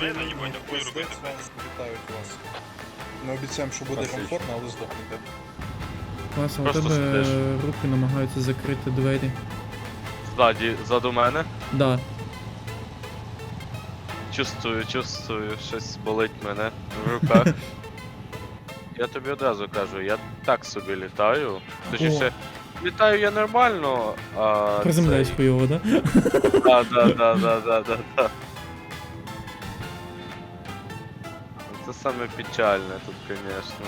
мене, їбать, а хуй робити. Вітають вас. Ми обіцяємо, що буде комфортно, але здохнете. Васа, у Просто тебе сидиш. е, руки намагаються закрити двері. Ззаді, ззаду мене. Да. Чувствую, чувствую, щось болить мене в руках. Я тобі одразу кажу, я так собі літаю. Точніше, літаю я нормально, а. Приземляюсь цей- хуйово, да? Да, да, да, да, да, да, да. Це саме печальне тут, звісно.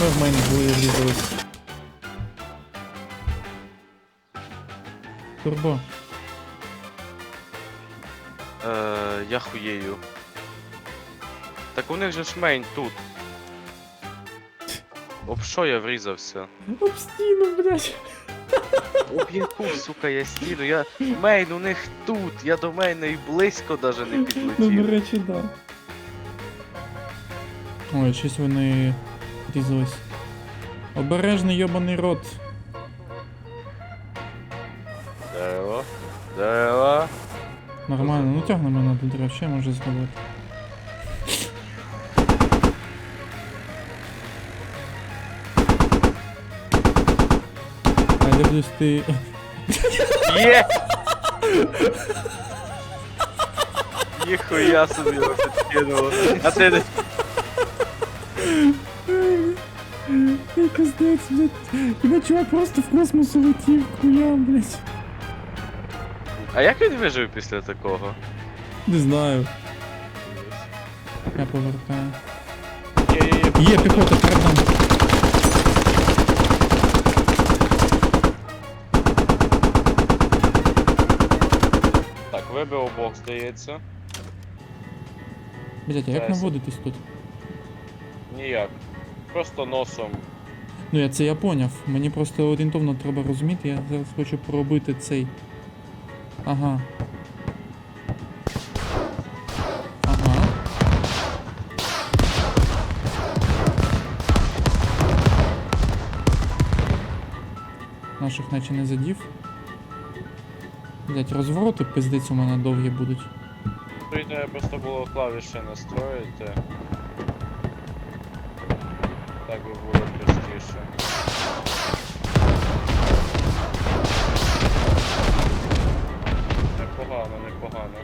Ми в мене двоє. Турбо. Е, я хуєю. Так у них же ж мейн тут. Об що я врізався? Об стіну, блядь. Об яку, сука, я стіну? Я. Мейн у них тут, я до мейна і близько даже не Ну, до підлетів. речі, да. Ой, щось вони різались. Обережний йобаний рот. Дерево. Дерево. Нормально, ну тягне мене до дерев, що я можу зробити? А дивлюсь ти. Є! Ніхуя собі його підкинуло. А ти не. Ей, блядь. Тебе чувак просто в космос улетів, хуя, блядь. А як він вижив після такого? Не знаю. Я повертаю. Є піхота перед нами. Вибив обох, здається. Блядь, а як наводитись тут? Ніяк. Просто носом. Ну я це я поняв. Мені просто орієнтовно треба розуміти, я зараз хочу пробити цей. Ага. Ага. Наших наче не задів. Блять, розвороти пиздець у мене довгі будуть. Треба просто було клавіші настроїти. Так би було простіше. Непогано, непогано.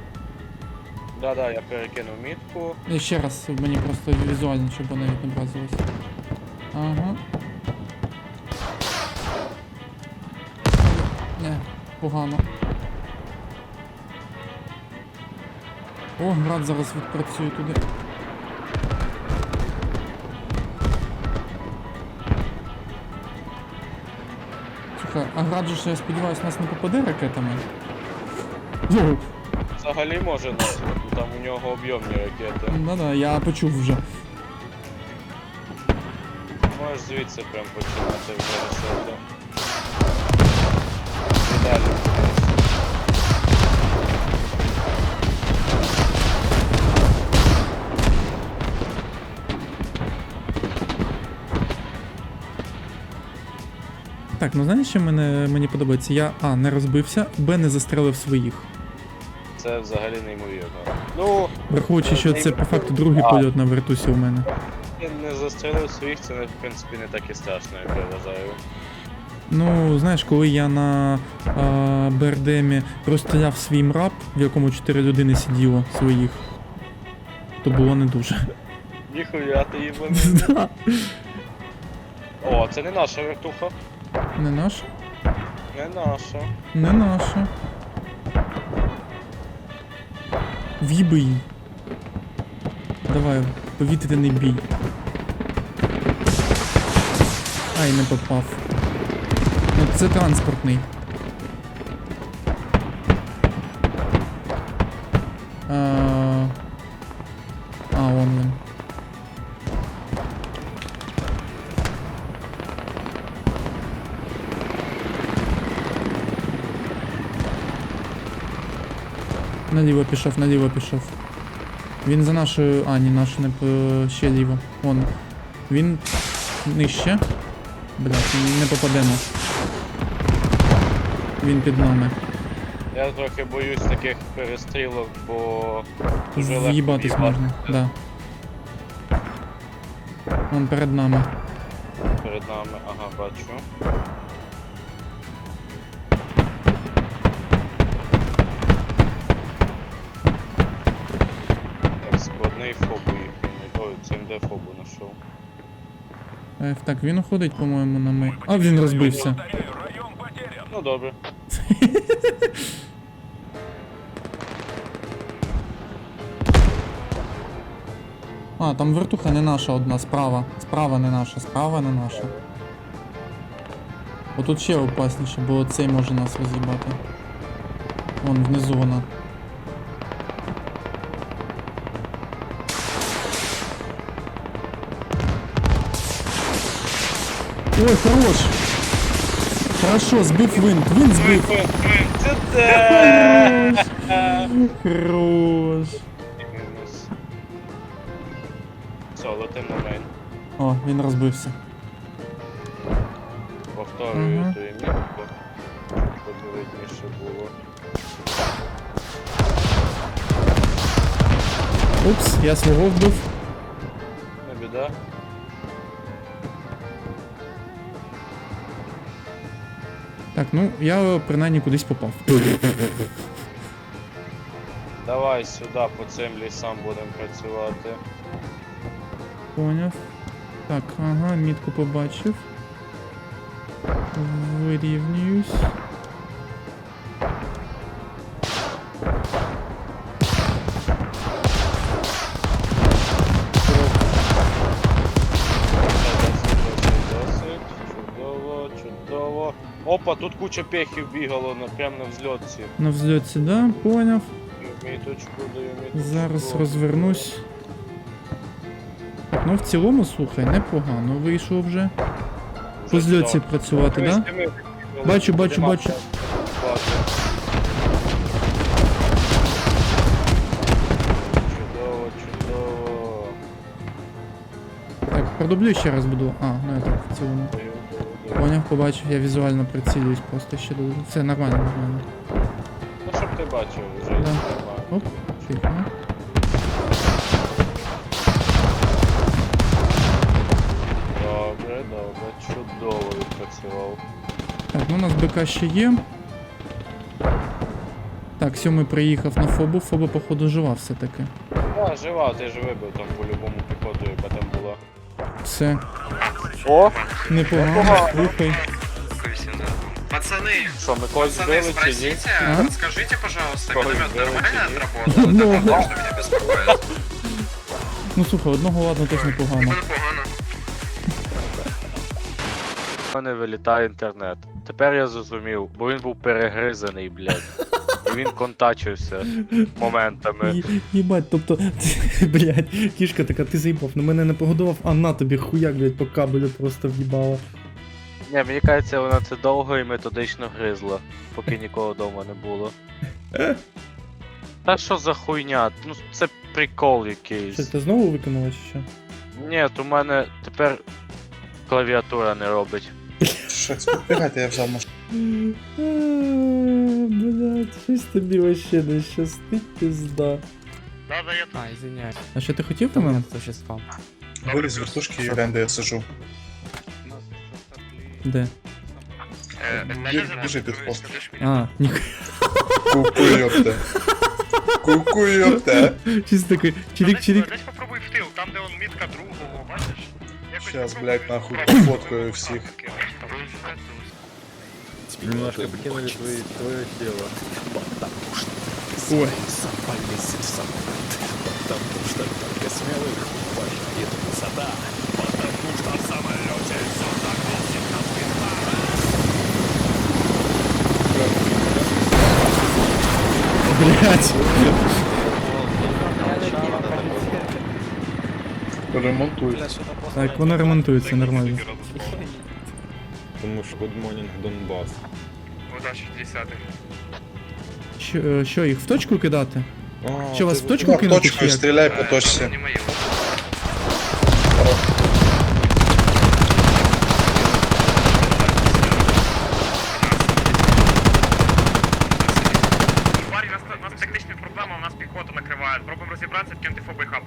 Да-да, я перекинув мітку. І ще раз, мені просто візуально, щоб вона відобразилась. Ага. Не, погано. О, град зараз відпрацює туди. Слухай, а град же, ж, я сподіваюся, нас не попаде ракетами. Взагалі може нас, там у нього об'ємні ракети. да-да, я почув вже. Можеш звідси прям починати вже рішати. І далі. Так, ну знаєш, що мене, мені подобається? Я А, не розбився, Б, не застрелив своїх. Це взагалі неймовірно. Ну, Враховуючи, що це по факту другий А. польот на вертусі у мене. я не застрелив своїх, це в принципі не так і страшно, як я вважаю. Ну, знаєш, коли я на а, Бердемі розстріляв свій мрап, в якому 4 людини сиділо своїх, то було не дуже. Ніхуя ти їбаний. Да. О, це не наша вертуха. Не наша? Не наша. Не наша. В'їби її. Давай, повітряний бій. Ай, не попав. Ну, це транспортний. Наліво пішов, наліво пішов. Він за нашою. А, ні, нашу не ще ліво. Вон. Він нижче. Блять, не попадемо. Він під нами. Я трохи боюсь таких перестрілок, бо дуже З'їбатись можна, да. Вон перед нами. перед нами. Ага, бачу. Їхній. Ой, це де фобу знайшов. Так, він уходить, по-моєму, на ми. А він розбився. Ну добре. А, там вертуха не наша одна, справа. Справа не наша, справа не наша. Отут ще опасніше, бо цей може нас роз'їбати. Вон внизу вона. Ой, хорош! Хорошо, збив винт, винт збив. Де? Хорош. Мінус. Все, летим на мейн. О, він розбився. Повторюю Мгм. ту мітку. Щоб видніше було. Упс, я свого вбив. Не біда. Так, ну я принаймні кудись попав. Давай сюди по цим лісам будемо працювати. Поняв. Так, ага, мітку побачив. Вирівнююсь. Опа, тут куча пехів бігало на, прямо на взльотці. На взльоті, да, поняв. Міточку даю міточку. Зараз розвернусь. Ну в цілому, слухай, непогано вийшов вже. Вже По зльоті працювати, Дивись, да? Бачу, бачу, бачу. Чудово, чудово. Так, продублю ще раз буду. А, ну я так в цілому. Поняв, побачив, я візуально прицілююсь просто ще до. Все нормально, нормально. Ну, щоб ти бачив, вже Да. нормально. Оп, тихо. Добре, добре, чудово відпрацював. Так, ну у нас БК ще є. Так, сьомий приїхав на Фобу, Фоба, походу, жива все-таки. Да, жива, ти ж вибив там по-любому піхоту, яка там була. Все, О! непогано, слухай. Пацаны, Що, ми когось пацаны, збили чи ні? спросите, А? скажите, пожалуйста, Кого миномет сделать нормально или нет? отработал? Ну, Это то, что меня беспокоит. Ну слухай, одного ладно теж непогано. Ибо непогано. У Мене вилітає інтернет. Тепер я зрозумів, бо він був перегризаний, блядь. І він контачився моментами. Їбать, тобто, блядь, кішка така, ти заїбав, на мене не погодував, а на тобі хуяк, блядь, по кабелю просто в'їбала. Ні, мені кажеться, вона це довго і методично гризла, поки нікого вдома не було. Та що за хуйня? Ну це прикол Що, якийсь. ти знову виконала чи що? Ні, то в мене тепер клавіатура не робить. Шекс, підбігайте, я взяв машину. Блядь, щось тобі вообще не щастить, пизда. А, извиняюсь, А що ти хотів у там? меня тут сейчас спам. Виліз з вертушки і глянь, де я сижу. Де? Біж- Біжи під пост. А, ні. Ку-ку, йопте. Ку-ку, йопте. Чисто такий чирік-чирік. Десь попробуй в тил, там де он мітка другого, бачиш? Якось Щас, попробуй блядь, нахуй, вправо пофоткаю всіх. Теперь Немножко покинули твои, твое тело. Потому что Ой. полезли в самолет. Потому что только смелых уважает высота. Потому что в самолете все так Блять. Ремонтуется. Так, он ремонтуется нормально. Потому что Good Morning Донбас. Вода 60 Що, е, що їх в точку кидати? А, Що вас в точку кинути чи точкою стріляй по точці. Не мої. Давай, пробуємо розібратися, кинути фоби хаб.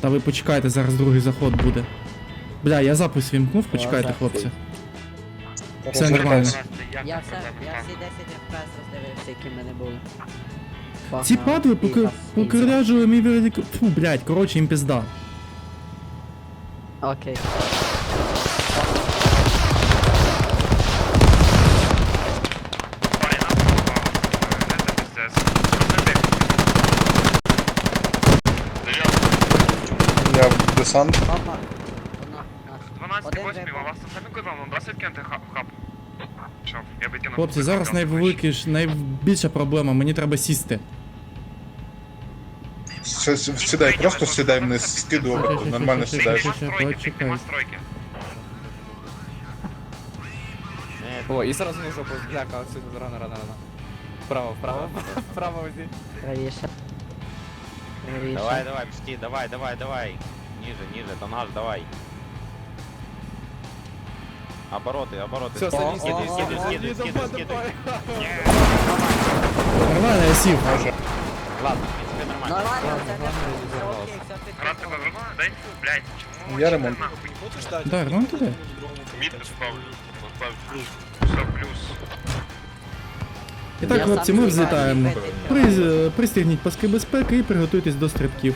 Та ви почекайте, зараз другий заход буде. Бля, я запис вімкнув, почекайте, хлопці. Все нормально. Я все, я всі 10 FPS роздивився, які в мене були. Ці падли поки- покоряджували мій велик... Фу, блядь, коротше, їм пізда. Окей. Парі, нам попав. Не це пиздець. Розбити. Я в десант. Опа. Одна. а. 12 Один 8 випав. вас це не казав, нам дасть кинути хаб. хаб? Що, я. Хлопці, зараз найвеликіш, найбільша проблема, мені треба сісти. Щось сідай, просто сідай вниз, скиду оберту, нормально Ще, ще, сідаєш. ще, ще, стройки, почекай. нема стройки. О, і сразу на жопу, бляка, отсюда, рано, рано, рано. Вправо, вправо, вправо. Правіше. Правіше. Давай, давай, пусти, давай, давай, давай. Ниже, ниже, это наш, давай. Обороты, обороты. Все, Скидывай, садись, скидывай, садись, скидывай, садись, скидывай, давай, скидывай. давай. Нормально, я сів. Ладно, в принципе, нормально. Нормально, все Ладно, не ладно, все ладно. окей, все під Грати контролем. повернула? Дай фу, блядь. Чому? Я Чи ремонт. ти нахуй? Да, ну туди. Мітку ставлю. Поставлю плюс. Все, плюс. І так, хлопці, ми взлітаємо. При, пристігніть паски безпеки і приготуйтесь до стрибків.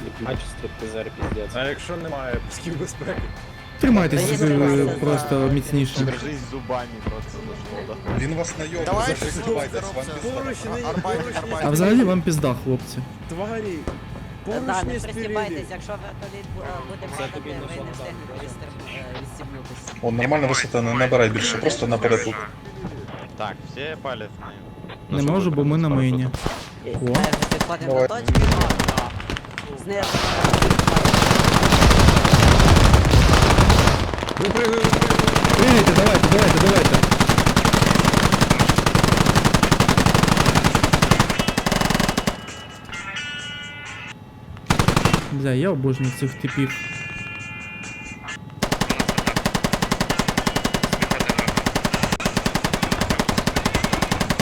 А якщо немає пусків безпеки? Тримайтесь е, просто міцніше. Держись зубами просто да. Він вас найобує, закривайтесь, вам пізда. А взагалі вам пізда, хлопці. Тварі! Не Поручні пристібайтесь, якщо вертоліт бу- е, буде падати, ви не встигнете е, відстібнутися. О, нормальна висота, не набирай більше, просто наперед тут. Так, все палец на... Не можу, бо ми на мейні. О. Знаєш, підходимо до точки, но знизу. Пригайте, давайте, давайте, давайте. Бля, я обожнюю цих типів.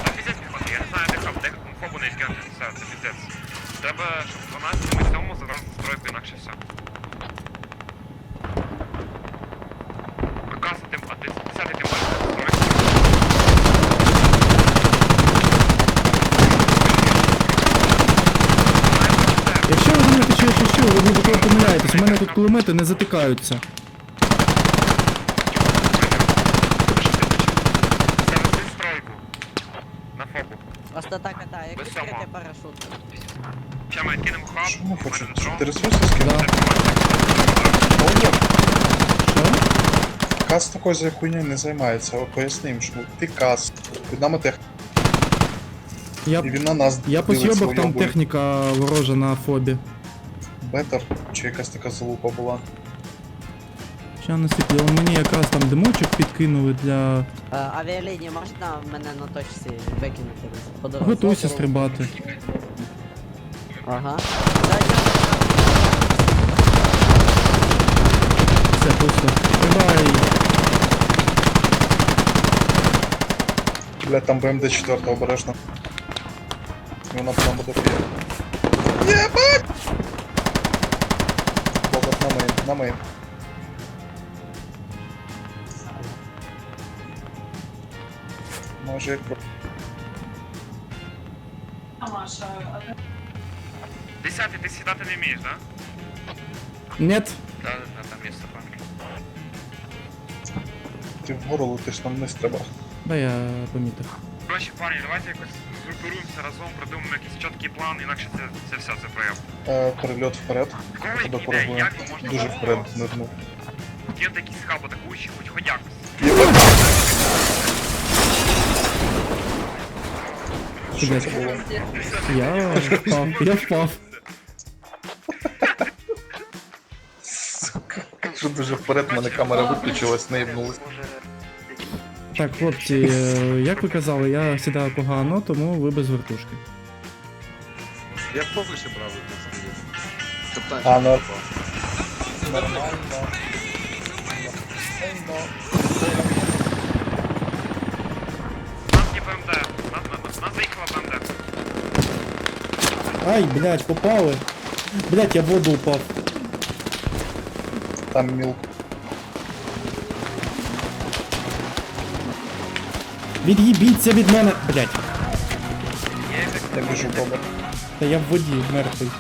Та піздець підходить, я не знаю, де хаб, де фобу не кинути. Все, це піздець. Щоб 12 ми цьому зараз стройку інакше все. Виказати, а 10 ти можеш стройку. Якщо ви думаєте, що я шучу, ви глибоко помиляєтесь. У мене тут кулемети не затикаються. Стройку. На фобу. Просто так, як відкрити парашут. Ми кинемо хаб. Що ми хочемо? ти ресурси. О, ні. Що? Кас такою за хуйньою не займається, О, поясни їм, що ти кас. Під нами тех, Я, і він на нас я по дивиться, там уйобує. техніка ворожа на фобі. Бетер, чи якась така залупа була. Ще не світло, мені якраз там димочок підкинули для. Е, Авіалінії можна мене на точці викинути по? Готуйся стрибати. Ага. Дайте Все, просто стрибай. Бля, там БМД 4 обережно. І вона прямо буде п'є. Єбать! Бобот на мейн, на мейн. Може як Десятий, ти сідати не вмієш, да? Нет. Да, да, там місце пам'ятаю. ти вгору летиш, нам вниз треба. Да, я помітив. Коротше, парні, давайте якось згрупируємося разом, придумаємо якийсь чіткий план, інакше це, це все, це прояв. Е, перельот вперед. В кого які ідеї, як би можна Дуже вперед нирнув. кинути якісь хаб атакуючі, хоч хоч якось. Що це було? Я впав, я впав. дуже вперед, мене камера виключилась, наїбнулась. Так, хлопці, е, як ви казали, я сідаю погано, тому ви без вертушки. Я б повише правду, би це тобто, А, ну. Нормально. Ай, блядь, попали. Блядь, я в воду упав. Там мілк. Від'їбіться від мене. блять. Я біжу, Бобер. та я в воді, мертвий.